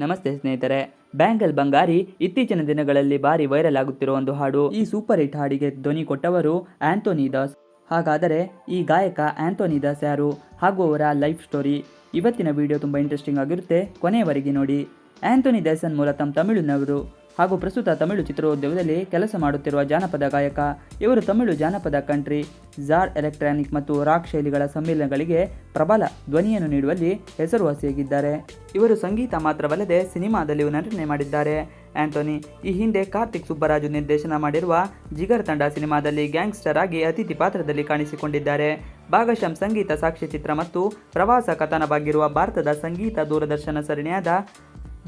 ನಮಸ್ತೆ ಸ್ನೇಹಿತರೆ. ಬ್ಯಾಂಗಲ್ ಬಂಗಾರಿ ಇತ್ತೀಚಿನ ದಿನಗಳಲ್ಲಿ ಭಾರಿ ವೈರಲ್ ಆಗುತ್ತಿರುವ ಒಂದು ಹಾಡು. ಈ ಸೂಪರ್ ಹಿಟ್ ಹಾಡಿಗೆ ಧ್ವನಿ ಕೊಟ್ಟವರು ಆಂಥೋನಿ ದಾಸ್. ಹಾಗಾದರೆ ಈ ಗಾಯಕ ಆಂಥೋನಿ ದಾಸ್ ಯಾರು? ಹಾಗೂ ಅವರ ಲೈಫ್ ಸ್ಟೋರಿ. ಇವತ್ತಿನ ವಿಡಿಯೋ ತುಂಬ ಇಂಟ್ರೆಸ್ಟಿಂಗ್ ಆಗಿರುತ್ತೆ. ಕೊನೆಯವರೆಗೆ ನೋಡಿ. ಆಂಥೋನಿ ದಾಸನ್ ಮೂಲತಃ ತಮಿಳುನವರು. ಹಾಗೂ ಪ್ರಸ್ತುತ ತಮಿಳು ಚಿತ್ರೋದ್ಯಮದಲ್ಲಿ ಕೆಲಸ ಮಾಡುತ್ತಿರುವ ಜಾನಪದ ಗಾಯಕ, ಇವರು ತಮಿಳು ಜಾನಪದ ಕಂಟ್ರಿ, ಝಾರ್ ಎಲೆಕ್ಟ್ರಾನಿಕ್ ಮತ್ತು ರಾಕ್ ಶೈಲಿಗಳ ಸಮ್ಮೇಳನಗಳಿಗೆ ಪ್ರಬಲ ಧ್ವನಿಯನ್ನು ನೀಡುವಲ್ಲಿ ಹೆಸರುವಾಸಿಯಾಗಿದ್ದಾರೆ. ಇವರು ಸಂಗೀತ ಮಾತ್ರವಲ್ಲದೆ ಸಿನಿಮಾದಲ್ಲಿಯೂ ನಟನೆ ಮಾಡಿದ್ದಾರೆ. ಆಂಟೋನಿ ಈ ಹಿಂದೆ ಕಾರ್ತಿಕ್ ಸುಬ್ಬರಾಜು ನಿರ್ದೇಶನ ಮಾಡಿರುವ ಜಿಗರ್ ತಂಡ ಸಿನಿಮಾದಲ್ಲಿ ಗ್ಯಾಂಗ್ಸ್ಟರ್ ಆಗಿ ಅತಿಥಿ ಪಾತ್ರದಲ್ಲಿ ಕಾಣಿಸಿಕೊಂಡಿದ್ದಾರೆ. ಭಾಗಶಂ ಸಂಗೀತ ಸಾಕ್ಷ್ಯಚಿತ್ರ ಮತ್ತು ಪ್ರವಾಸ ಕಥನವಾಗಿರುವ ಭಾರತದ ಸಂಗೀತ ದೂರದರ್ಶನ ಸರಣಿಯಾದ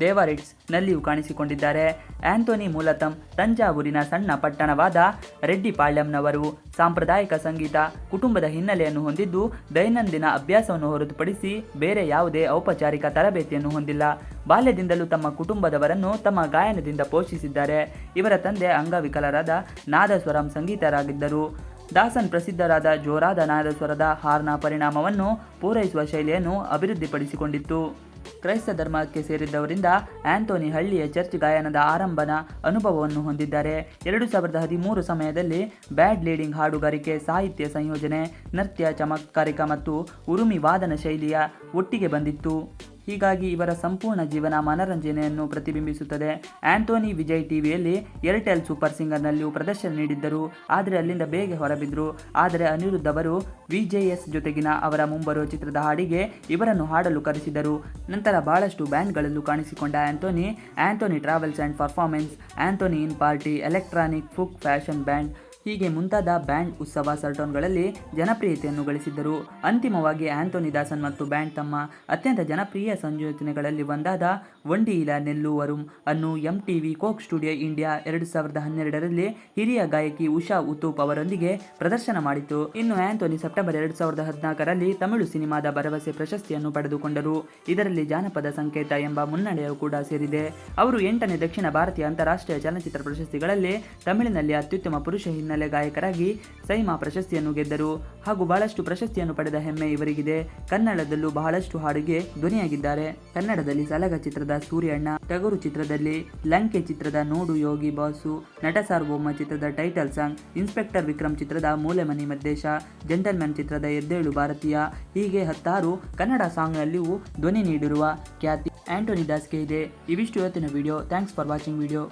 ದೇವರಿಟ್ಸ್ ನಲ್ಲಿಯೂ ಕಾಣಿಸಿಕೊಂಡಿದ್ದಾರೆ. ಆಂಥೋನಿ ಮೂಲತಂ ತಂಜಾವೂರಿನ ಸಣ್ಣ ಪಟ್ಟಣವಾದ ರೆಡ್ಡಿಪಾಳ್ಯಂನವರು ಸಾಂಪ್ರದಾಯಿಕ ಸಂಗೀತ, ಕುಟುಂಬದ ಹಿನ್ನೆಲೆಯನ್ನು ಹೊಂದಿದ್ದು, ದೈನಂದಿನ ಅಭ್ಯಾಸವನ್ನು ಹೊರತುಪಡಿಸಿ ಬೇರೆ ಯಾವುದೇ ಔಪಚಾರಿಕ ತರಬೇತಿಯನ್ನು ಹೊಂದಿಲ್ಲ. ಬಾಲ್ಯದಿಂದಲೂ ತಮ್ಮ ಕುಟುಂಬದವರನ್ನು ತಮ್ಮ ಗಾಯನದಿಂದ ಪೋಷಿಸಿದ್ದಾರೆ. ಇವರ ತಂದೆ ಅಂಗವಿಕಲರಾದ ನಾದಸ್ವರಂ ಸಂಗೀತರಾಗಿದ್ದರು. ದಾಸನ್ ಪ್ರಸಿದ್ಧರಾದ ಜೋರಾದ ನಾದಸ್ವರದ ಹಾರ್ನ ಪರಿಣಾಮವನ್ನು ಪೂರೈಸುವ ಶೈಲಿಯನ್ನು ಅಭಿವೃದ್ಧಿಪಡಿಸಿಕೊಂಡಿತ್ತು. ಕ್ರೈಸ್ತ ಧರ್ಮಕ್ಕೆ ಸೇರಿದ್ದವರಿಂದ ಆಂಥೋನಿ ಹಳ್ಳಿಯ ಚರ್ಚ್ ಗಾಯನದ ಆರಂಭನ ಅನುಭವವನ್ನು ಹೊಂದಿದ್ದಾರೆ. ಎರಡು ಸಾವಿರದ ಹದಿಮೂರು ಸಮಯದಲ್ಲಿ ಬ್ಯಾಡ್ ಲೀಡಿಂಗ್ ಹಾಡುಗಾರಿಕೆ, ಸಾಹಿತ್ಯ ಸಂಯೋಜನೆ, ನೃತ್ಯ, ಚಮತ್ಕಾರಿಕ ಮತ್ತು ಉರುಮಿ ವಾದನ ಶೈಲಿಯ ಒಟ್ಟಿಗೆ ಬಂದಿತ್ತು. ಹೀಗಾಗಿ ಇವರ ಸಂಪೂರ್ಣ ಜೀವನ ಮನರಂಜನೆಯನ್ನು ಪ್ರತಿಬಿಂಬಿಸುತ್ತದೆ. ಆಂಥೋನಿ ವಿಜಯ್ ಟಿವಿಯಲ್ಲಿ ಏರ್ಟೆಲ್ ಸೂಪರ್ ಸಿಂಗರ್ನಲ್ಲಿಯೂ ಪ್ರದರ್ಶನ ನೀಡಿದ್ದರು. ಆದರೆ ಅಲ್ಲಿಂದ ಬೇಗ ಹೊರಬಿದ್ದರು ಆದರೆ ಅನಿರುದ್ಧ ಅವರು ವಿಜೆಎಸ್ ಜೊತೆಗಿನ ಅವರ ಮುಂಬರುವ ಚಿತ್ರದ ಹಾಡಿಗೆ ಇವರನ್ನು ಹಾಡಲು ಕರೆಸಿದರು. ನಂತರ ಬಹಳಷ್ಟು ಬ್ಯಾಂಡ್ಗಳಲ್ಲೂ ಕಾಣಿಸಿಕೊಂಡ Anthony Anthony travels and performance, Anthony in party, electronic, folk fashion band ಹೀಗೆ ಮುಂತಾದ ಬ್ಯಾಂಡ್ ಉತ್ಸವ ಸರ್ಟೋನ್ಗಳಲ್ಲಿ ಜನಪ್ರಿಯತೆಯನ್ನು ಗಳಿಸಿದ್ದರು. ಅಂತಿಮವಾಗಿ ಆಂಥೋನಿ ದಾಸನ್ ಮತ್ತು ಬ್ಯಾಂಡ್ ತಮ್ಮ ಅತ್ಯಂತ ಜನಪ್ರಿಯ ಸಂಯೋಜನೆಗಳಲ್ಲಿ ಒಂದಾದ ವಂಡಿಯಿಲ ನೆಲ್ಲುವರುಂ ಅನ್ನು M TV Coke Studio India ಎರಡು ಸಾವಿರದ ಹನ್ನೆರಡರಲ್ಲಿ ಹಿರಿಯ ಗಾಯಕಿ ಉಷಾ ಉತೂಪ್ ಅವರೊಂದಿಗೆ ಪ್ರದರ್ಶನ ಮಾಡಿತು. ಇನ್ನು ಆಂಥೋನಿ ಸೆಪ್ಟೆಂಬರ್ ಎರಡು ಸಾವಿರದ ಹದಿನಾಲ್ಕರಲ್ಲಿ ತಮಿಳು ಸಿನಿಮಾದ ಭರವಸೆ ಪ್ರಶಸ್ತಿಯನ್ನು ಪಡೆದುಕೊಂಡರು. ಇದರಲ್ಲಿ ಜಾನಪದ ಸಂಕೇತ ಎಂಬ ಮುನ್ನಡೆಯೂ ಕೂಡ ಸೇರಿದೆ. ಅವರು ಎಂಟನೇ ದಕ್ಷಿಣ ಭಾರತೀಯ ಅಂತಾರಾಷ್ಟ್ರೀಯ ಚಲನಚಿತ್ರ ಪ್ರಶಸ್ತಿಗಳಲ್ಲಿ ತಮಿಳಿನಲ್ಲಿ ಅತ್ಯುತ್ತಮ ಪುರುಷ ಹಿನ್ನೆಲೆ ಗಾಯಕರಾಗಿ ಸೈಮಾ ಪ್ರಶಸ್ತಿಯನ್ನು ಗೆದ್ದರು. ಹಾಗೂ ಬಹಳಷ್ಟು ಪ್ರಶಸ್ತಿಯನ್ನು ಪಡೆದ ಹೆಮ್ಮೆ ಇವರಿಗಿದೆ. ಕನ್ನಡದಲ್ಲೂ ಬಹಳಷ್ಟು ಹಾಡಿಗೆ ಧ್ವನಿಯಾಗಿದ್ದಾರೆ. ಕನ್ನಡದಲ್ಲಿ ಸಲಗ ಚಿತ್ರದ ಸೂರ್ಯಣ್ಣ, ಟಗರು ಚಿತ್ರದಲ್ಲಿ ಲಂಕೆ ಚಿತ್ರದ ನೋಡು ಯೋಗಿ ಬಾಸು, ನಟ ಸಾರ್ವಭೌಮ ಚಿತ್ರದ ಟೈಟಲ್ ಸಾಂಗ್, ಇನ್ಸ್ಪೆಕ್ಟರ್ ವಿಕ್ರಮ್ ಚಿತ್ರದ ಮೂಲೆಮನಿ ಮದ್ದೇಶ ಜೆಂಟಲ್ಮನ್ ಚಿತ್ರದ ಎದ್ದೇಳು ಭಾರತೀಯ, ಹೀಗೆ ಹತ್ತಾರು ಕನ್ನಡ ಸಾಂಗ್ನಲ್ಲಿಯೂ ಧ್ವನಿ ನೀಡಿರುವ ಖ್ಯಾತಿ ಆಂಟೋನಿ ದಾಸ್ಗೆ ಇದೆ. ಇವಿಷ್ಟು ಇವತ್ತಿನ video. Thanks for watching video.